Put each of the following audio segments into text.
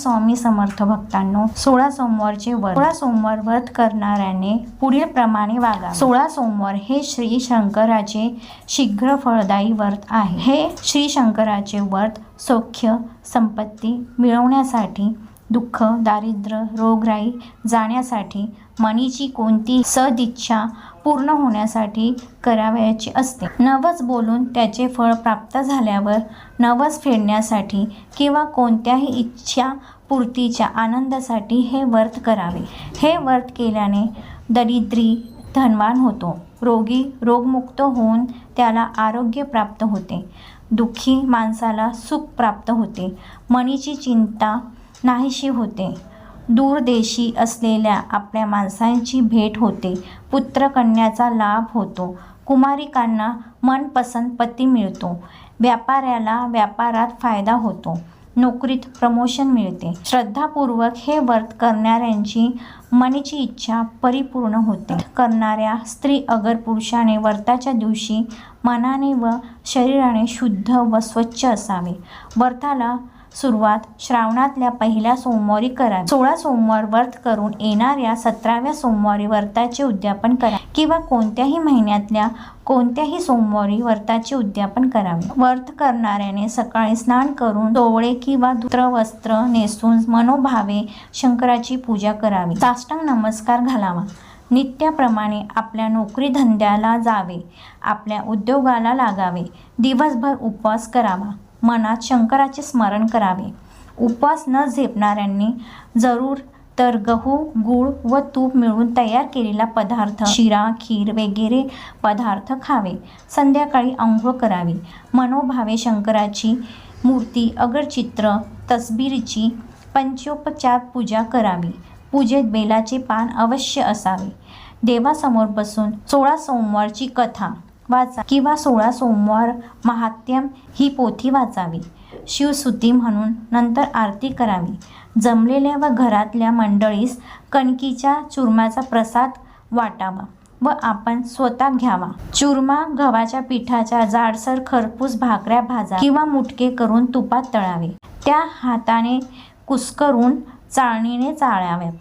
स्वामी समर्थ भक्तांनो सोळा सोमवारचे व्रत. सोळा सोमवार व्रत करणाऱ्याने पुढील प्रमाणे वागा सोळा सोमवार हे श्री शंकराचे शीघ्र फळदायी व्रत आहे. हे श्री शंकराचे व्रत सौख्य संपत्ती मिळवण्यासाठी दुःख दारिद्र्य रोगराई जाण्यासाठी मनीची कोणती सदिच्छा पूर्ण होण्यासाठी करावयाची असते. नवस बोलून त्याचे फळ प्राप्त झाल्यावर नवस फेडण्यासाठी किंवा कोणत्याही इच्छा पूर्तीच्या आनंदासाठी हे व्रत करावे. हे व्रत केल्याने दरिद्री धनवान होतो. रोगी रोगमुक्त होऊन त्याला आरोग्य प्राप्त होते. दुःखी माणसाला सुख प्राप्त होते. मनीची चिंता नाहीशी होते. दूरदेशी असलेल्या आपल्या माणसांची भेट होते. पुत्रकन्याचा लाभ होतो. कुमारिकांना मनपसंत पती मिळतो. व्यापाऱ्याला व्यापारात फायदा होतो. नोकरीत प्रमोशन मिळते. श्रद्धापूर्वक हे व्रत करणाऱ्यांची मनीची इच्छा परिपूर्ण होते. करणाऱ्या स्त्री अगर पुरुषाने व्रताच्या दिवशी मनाने व शरीराने शुद्ध व स्वच्छ असावे. व्रताला सुरुवात श्रावणातल्या पहिल्या सोमवारी करा सोळा सोमवार व्रत करून येणाऱ्या सतराव्या सोमवारी व्रताचे उद्यापन करा किंवा कोणत्याही महिन्यातल्या कोणत्याही सोमवारी व्रताचे उद्यापन करावे. व्रत करणाऱ्याने सकाळी स्नान करून डोळे किंवा धुत्र वस्त्र नेसून मनोभावे शंकराची पूजा करावी. साष्टांग नमस्कार घालावा. नित्याप्रमाणे आपल्या नोकरी धंद्याला जावे. आपल्या उद्योगाला लागावे. दिवसभर उपवास करावा. मनात शंकराचे स्मरण करावे. उपवास न झेपणाऱ्यांनी जरूर तर गहू गूळ व तूप मिळून तयार केलेला पदार्थ शिरा खीर वगैरे पदार्थ खावे. संध्याकाळी आंघोळ करावी. मनोभावे शंकराची मूर्ती अगरचित्र तसबिरीची पंचोपचार पूजा करावी. पूजेत बेलाचे पान अवश्य असावे. देवासमोर बसून सोळा सोमवारची कथा. वाचा किंवा सोळा सोमवार महात्म्यम ही पोथी वाचावी. शिवसुती म्हणून नंतर आरती करावी. जमलेल्या व घरातल्या मंडळीस कणकीच्या चुरमाचा प्रसाद वाटावा व आपण स्वतः घ्यावा. चुरमा गव्हाच्या पिठाच्या जाडसर खरपूस भाकऱ्या भाजा किंवा मुटके करून तुपात तळावे. त्या हाताने कुस्करून चाळणीने चाळाव्यात.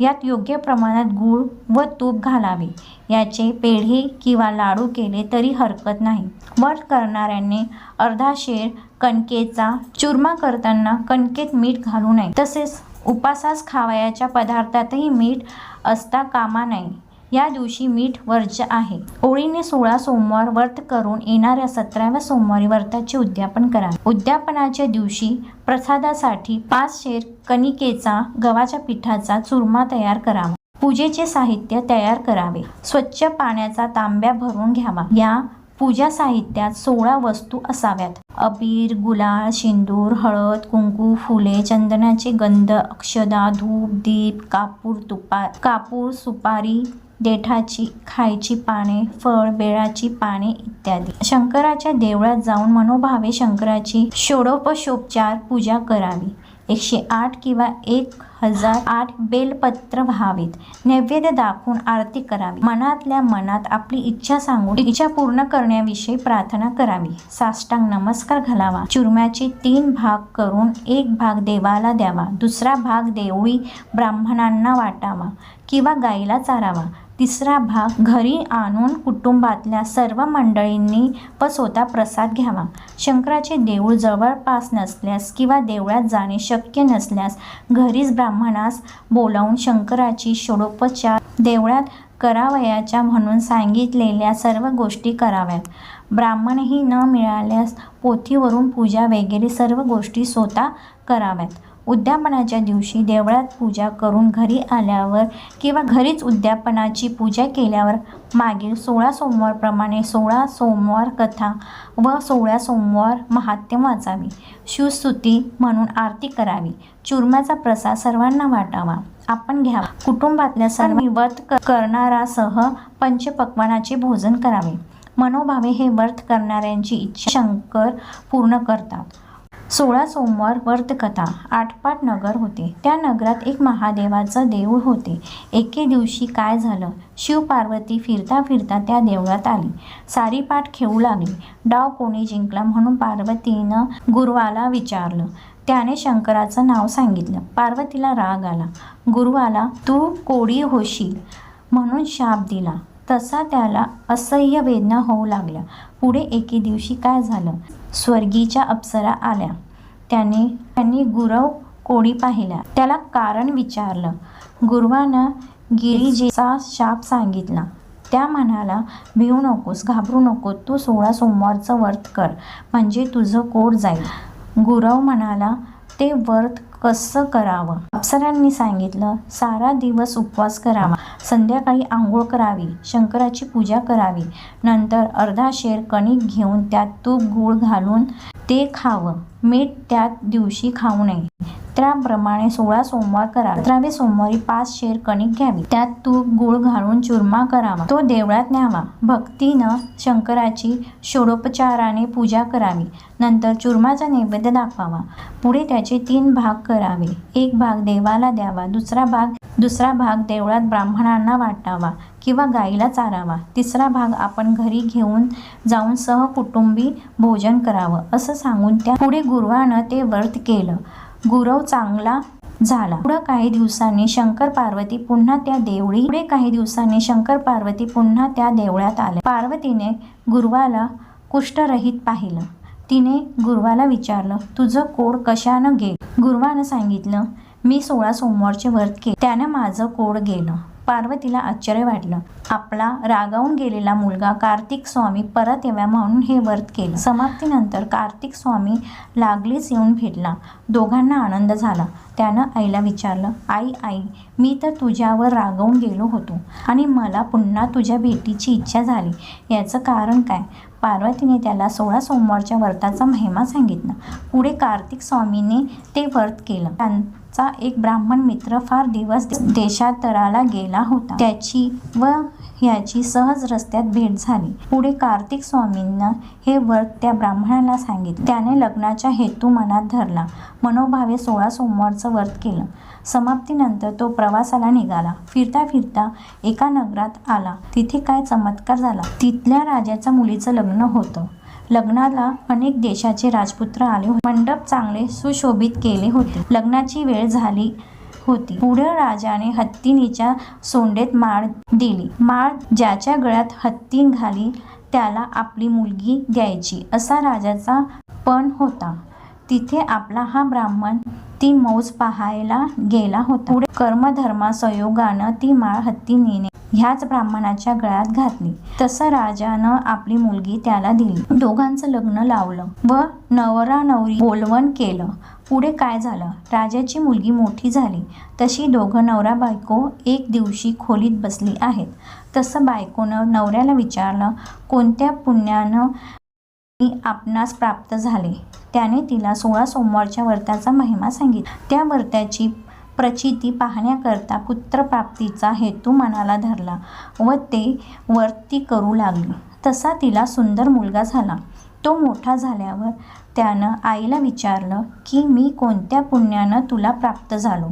यात योग्य प्रमाणात गूळ व तूप घालावे. याचे पेढे किंवा लाडू केले तरी हरकत नाही. व्रत करणाऱ्यांनी अर्धा शेर कणकेचा चुरमा करताना कणकेत मीठ घालू नये. तसेच उपासास खावयाच्या पदार्थातही मीठ असता कामा नये. या दिवशी मीठ वर्ज्य आहे. ओळीने सोळा सोमवार व्रत करून येणाऱ्या सतराव्या सोमवारी व्रताचे उद्यापन करा. उद्यापनाच्या दिवशी प्रसादासाठी पाच शेर कणिकेचा गव्हाच्या पिठाचा चुरमा तयार करावा. पूजेचे साहित्य तयार करावे. स्वच्छ पाण्याचा तांब्या भरून घ्यावा. या पूजा साहित्यात सोळा वस्तू असाव्यात. अबीर गुलाल शेंदूर हळद कुंकू फुले चंदनाचे गंध अक्षदा धूप दीप कापूर तुपा कापूर सुपारी देठाची खायची पाने फळ बेळाची पाने इत्यादी. शंकराच्या देवळात जाऊन मनोभावे शंकराची षोडोपशोपचार पूजा करावी. एकशे आठ किंवा एक हजार आठ बेलपत्र व्हावीत. नैवेद्य दाखवून आरती करावी. मनातल्या मनात आपली इच्छा सांगून इच्छा पूर्ण करण्याविषयी प्रार्थना करावी. साष्टांग नमस्कार घालावा. चुरम्याचे तीन भाग करून एक भाग देवाला द्यावा. दुसरा भाग देवळी ब्राह्मणांना वाटावा किंवा गाईला चारावा. तिसरा भाग घरी आणून कुटुंबातल्या सर्व मंडळींनी व स्वतः प्रसाद घ्यावा. शंकराचे देऊळ जवळपास नसल्यास किंवा देवळात जाणे शक्य नसल्यास घरीच ब्राह्मणास बोलावून शंकराची षोडोपचार देवळात करावयाच्या म्हणून सांगितलेल्या सर्व गोष्टी कराव्यात. ब्राह्मणही न मिळाल्यास पोथीवरून पूजा वगैरे सर्व गोष्टी स्वतः कराव्यात. उद्यापनाच्या दिवशी देवळात पूजा करून घरी आल्यावर किंवा घरीच उद्यापनाची पूजा केल्यावर मागील सोळा सोमवारप्रमाणे सोळा सोमवार कथा व सोळा सोमवार महात्म्य वाचावी. शिवस्तुती म्हणून आरती करावी. चुरम्याचा प्रसाद सर्वांना वाटावा. आपण घ्या. कुटुंबातल्या सर्व व्रत करणारासह पंचपक्वानाचे भोजन करावे. मनोभावे हे व्रत करणाऱ्यांची इच्छा शंकर पूर्ण करतात. सोळा सोमवार व्रतकथा आटपाट नगर होते. त्या नगरात एक महादेवाचं देऊळ होते. एके दिवशी काय झालं? शिव पार्वती फिरता फिरता त्या देवळात आली. सारी पाठ खेळू लागली. डाव कोणी जिंकला म्हणून पार्वतीनं गुरुवाला विचारलं. त्याने शंकराचं नाव सांगितलं. पार्वतीला राग आला. गुरुवाला तू कोडी होशील म्हणून शाप दिला. तसा त्याला असह्य वेदना होऊ लागल्या. पुढे एके दिवशी काय झालं? स्वर्गीच्या अप्सरा आल्या. त्याने त्यांनी गुरव कोडी पाहिल्या. त्याला कारण विचारलं. गुरुवानं गिरीजीचा शाप सांगितला. त्या म्हणाला भिवू नकोस घाबरू नको तू सोळा सोमवारचं व्रत कर म्हणजे तुझं कोड जाईल. गुरव म्हणाला ते व्रत कसं करावं? अप्सरांनी सांगितलं सारा दिवस उपवास करावा. संध्याकाळी आंघोळ करावी शंकराची पूजा करावी. नंतर अर्धा शेर कणिक घेऊन त्यात तूप गूळ घालून ते खावं. मीठ त्यात दिवशी खाऊ नये. त्याप्रमाणे सोळा सोमवार करा सतरावे सोमवारी पाच शेर कणिक घ्यावी. त्यात तूप गूळ घालून चुरमा करावा. तो देवळात न्यावा. भक्तीनं शंकराची षोडोपचाराने पूजा करावी. नंतर चुरमाचा नैवेद्य दाखवावा. पुढे त्याचे तीन भाग करावे. एक भाग देवाला द्यावा दुसरा भाग दुसरा भाग देवळात ब्राह्मणांना वाटावा किंवा गाईला चारावा. तिसरा भाग आपण घरी घेऊन जाऊन सहकुटुंबी भोजन करावं असं सांगून त्या पुढे गुरुवानं ते व्रत केलं. गुरव चांगला झाला. पुढं काही दिवसांनी शंकर पार्वती पुन्हा त्या देवळी पुढे काही दिवसांनी शंकर पार्वती पुन्हा त्या देवळात आले पार्वतीने गुरुवाला कुष्ठरहित पाहिलं. तिने गुरुवाला विचारलं तुझं कोड कशानं गे गुरुवानं सांगितलं मी सोळा सोमवारचे व्रत केले. त्यानं माझं कोड गेलं. पार्वतीला आश्चर्य वाटलं. आपला रागावून गेलेला मुलगा कार्तिक स्वामी परत याव्या म्हणून हे व्रत केलं. समाप्तीनंतर कार्तिक स्वामी लागलीच येऊन भेटला. दोघांना आनंद झाला. त्यानं आईला विचारलं आई आई मी तर तुझ्यावर रागावून गेलो होतो आणि मला पुन्हा तुझ्या भेटीची इच्छा झाली. याचं कारण काय? पार्वतीने त्याला सोळा सोमवारच्या व्रताचा महिमा सांगितला. पुढे कार्तिक स्वामीने ते व्रत केलं. त्यांचा एक ब्राह्मण मित्र फार दिवस देशांतराला गेला होता. त्याची व ह्याची सहज रस्त्यात भेट झाली. पुढे कार्तिक स्वामींना हे व्रत त्या ब्राह्मणाला सांगितले. त्याने लग्नाचा हेतू मनात धरला. मनोभावे सोळा सोमवारचं व्रत केलं. समाप्तीनंतर तो प्रवासाला निघाला. फिरता फिरता एका नगरात आला. तिथे काय चमत्कार झाला? तिथल्या राजाच्या मुलीचं लग्न होतं. लग्नाला अनेक देशाचे राजपुत्र आले होते. मंडप चांगले सुशोभित केले होते. लग्नाची वेळ झाली होती. पुढे राजाने हत्तीनीच्या सोंडेत माळ दिली. माळ ज्याच्या गळ्यात हत्ती घाली त्याला आपली मुलगी द्यायची असा राजाचा पण होता. तिथे आपला हा ब्राह्मण ती मौज पाहायला गेला होता. पुढे कर्मधर्मा संयोगानं ती माळ हत्तीनीने ह्याच ब्राह्मणाच्या गळ्यात घातली. तसं राजानं आपली मुलगी त्याला दिली. दोघांचं लग्न लावलं व नवरा नवरी बोलवण केलं. पुढे काय झालं? राजाची मुलगी मोठी झाली. तशी दोघं नवरा बायको एक दिवशी खोलीत बसली आहेत. तसं बायकोनं नवऱ्याला विचारलं कोणत्या पुण्यानं आपणास प्राप्त झाले. त्याने तिला सोळा सोमवारच्या व्रताचा महिमा सांगितला. त्या व्रताची प्रचिती पाहण्याकरता पुत्रप्राप्तीचा हेतू मनाला धरला व ते वर्ती करू लागली. तसा तिला सुंदर मुलगा झाला. तो मोठा झाल्यावर त्यानं आईला विचारलं की मी कोणत्या पुण्यानं तुला प्राप्त झालो?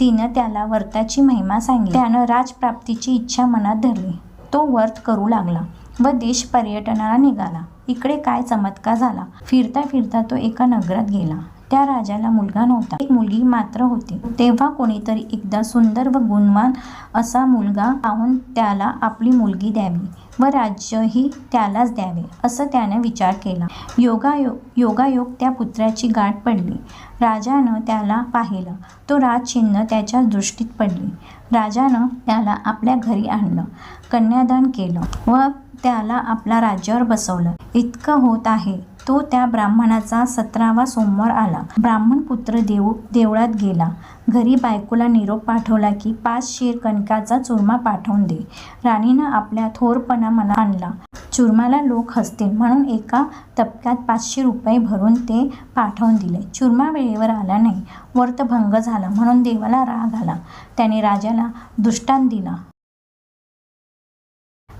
तिनं त्याला व्रताची महिमा सांगितली. त्यानं राजप्राप्तीची इच्छा मनात धरली. तो वर्त करू लागला. व देश पर्यटनाला निघाला. इकडे काय चमत्कार झाला? फिरता फिरता तो एका नगरात गेला. त्या राजाला मुलगा नव्हता. एक मुलगी मात्र होती. तेव्हा कोणीतरी एकदा सुंदर व गुणवान असा मुलगा पाहून त्याला आपली मुलगी द्यावी. व राज्यही त्यालाच द्यावे असं त्याने विचार केला. योगायोग योगायोग त्या पुत्राची गाठ पडली. राजानं त्याला पाहिलं. तो राजचिन्ह त्याच्या दृष्टीत पडली. राजानं त्याला आपल्या घरी आणलं. कन्यादान केलं व त्याला आपल्या राज्यावर बसवलं. इतकं होत आहे. तो त्या ब्राह्मणाचा सतरावा सोमवार आला. ब्राह्मण पुत्र देऊ देवळात गेला. घरी बायकोला निरोप पाठवला की पाच शेर कणकाचा चुरमा पाठवून दे. राणीनं आपल्या थोरपणा मना आणला. चुरमाला लोक हसतील. म्हणून एका तपक्यात पाचशे रुपये भरून ते पाठवून दिले. चुरमा वेळेवर आला नाही. व्रतभंग झाला. म्हणून देवाला राग आला. त्याने राजाला दुष्टान दिला.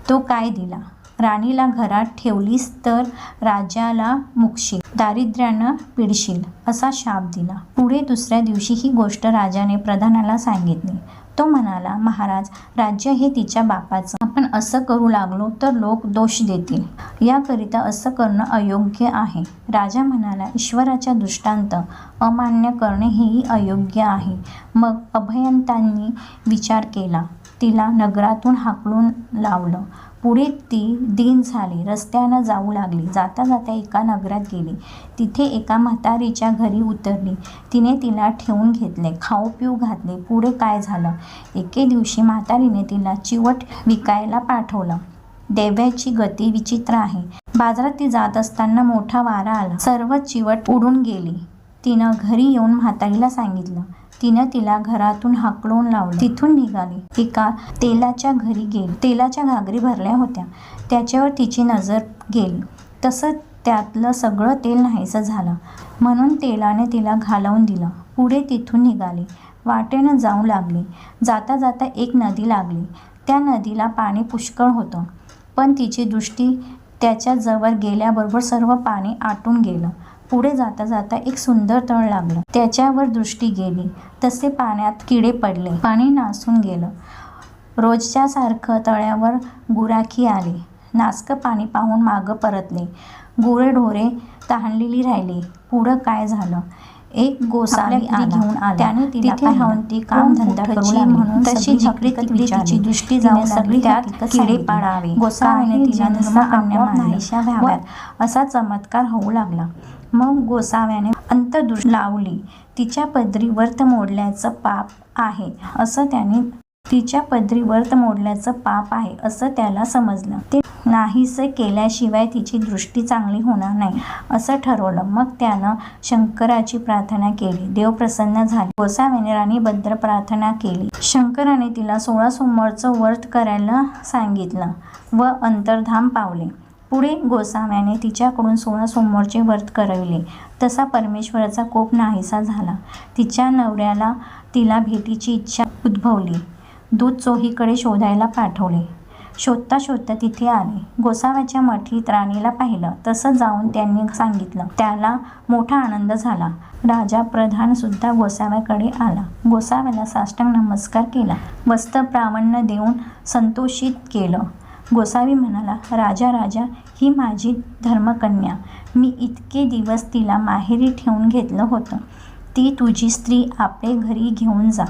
तो काय दिला? राणीला घरात ठेवलीस तर राजाला मुकशील दारिद्र्यानं पिडशील असा शाप दिला. पुढे दुसऱ्या दिवशी ही गोष्ट राजाने प्रधानाला सांगितली. तो म्हणाला महाराज राज्य हे तिच्या बापाचं. आपण असं करू लागलो तर लोक दोष देतील. याकरिता असं करणं अयोग्य आहे. राजा म्हणाला ईश्वराच्या दृष्टांत अमान्य करणे हेही अयोग्य आहे. मग अभयंतांनी विचार केला. तिला नगरातून हाकलून लावलं. पुढे ती दिन झाली. रस्त्यानं जाऊ लागली. जाता जाता एका नगरात गेली. तिथे एका म्हातारीच्या घरी उतरली. तिने तिला ठेवून घेतले. खाऊ पिऊ घातले. पुढे काय झालं? एके दिवशी म्हातारीने तिला चिवट विकायला पाठवलं. देव्याची गती विचित्र आहे. बाजारात ती जात असताना मोठा वारा आला. सर्व चिवट उडून गेली. तिनं घरी येऊन म्हातारीला सांगितलं तिनं तिला घरातून हाकलून लावलं. तिथून निघाली. एका तेलाच्या घरी गेली. तेलाच्या घागरी भरल्या होत्या. त्याच्यावर तिची नजर गेली. तसं त्यातलं सगळं तेल नाहीसं झालं. म्हणून तेलाने तिला घालवून दिलं. पुढे तिथून निघाली. वाटेनं जाऊ लागली. जाता जाता एक नदी लागली. त्या नदीला पाणी पुष्कळ होतं. पण तिची दृष्टी त्याच्याजवळ गेल्याबरोबर सर्व पाणी आटून गेलं. पुढे जाता जाता एक सुंदर तळ लागलं. त्याच्यावर दृष्टी गेली. तसे पाण्यात किडे पडले. पाणी नासून गेलं. रोजच्या सारखं तळ्यावर गुराखी आली. नासकं पाणी पाहून मागं परतले. गुरे ढोरे तहानलेली राहिली. पुढं काय झालं? एक गोसावी घेऊन आला. त्याने तिथे राहून ती काम धंदा करू लागली. म्हणून तशी जिकडे तिकडे तिची दृष्टी जाऊन सगळी त्यात किडे पाडावे. तिला धर्मकन्या नाहीशा व्हाव्यात. असा चमत्कार होऊ लागला. मग गोसाव्याने अंतदृष्टी लावली. तिच्या पदरी व्रत मोडल्याचं पाप आहे असं त्याने तिच्या पदरी व्रत मोडल्याचं पाप आहे असं त्याला समजलं. ते नाहीसे केल्याशिवाय तिची दृष्टी चांगली होणार नाही असं ठरवलं. मग त्यानं शंकराची प्रार्थना केली. देव प्रसन्न झाले. गोसाव्याने राणीबद्दल प्रार्थना केली. शंकराने तिला सोळा सोमवारचं व्रत करायला सांगितलं व अंतर्धाम पावले. पुढे गोसाव्याने तिच्याकडून सोळा सोमवारचे व्रत करविले. तसा परमेश्वराचा कोप नाहीसा झाला. तिच्या नवऱ्याला तिला भेटीची इच्छा उद्भवली. दूध चोहीकडे शोधायला पाठवले. शोधता शोधता तिथे आले. गोसाव्याच्या मठीत राणीला पाहिलं. तसं जाऊन त्यांनी सांगितलं. त्याला मोठा आनंद झाला. राजा प्रधान सुद्धा गोसाव्याकडे आला. गोसाव्याला साष्टांग नमस्कार केला. वस्त्र प्रावण्य देऊन संतोषित केलं. गोसावी म्हणाला राजा राजा ही माझी धर्मकन्या. मी इतके दिवस तिला माहेरी ठेवून घेतलं होतं. ती तुझी स्त्री आपले घरी घेऊन जा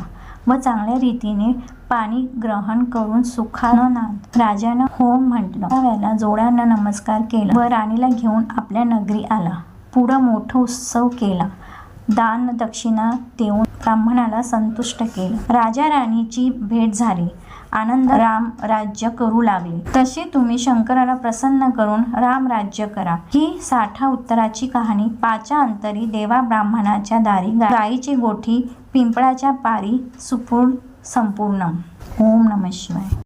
व चांगल्या रीतीने पाणी ग्रहण करून सुखानं नाद राजानं हो म्हटलं. त्यावेळेला जोड्यानं नमस्कार केला व राणीला घेऊन आपल्या नगरी आला. पुढं मोठं उत्सव केला. दान दक्षिणा देऊन ब्राह्मणाला संतुष्ट केलं. राजा राणीची भेट झाली. आनंद राम राज्य करू लागले. तसे तुम्ही शंकराला प्रसन्न करून राम राज्य करा. ही साठा उत्तराची कहाणी पाचा अंतरी देवा ब्राह्मणाच्या दारी गाईची गोठी पिंपळाच्या पारी सुपूर्ण संपूर्ण. ओम नम शिवाय.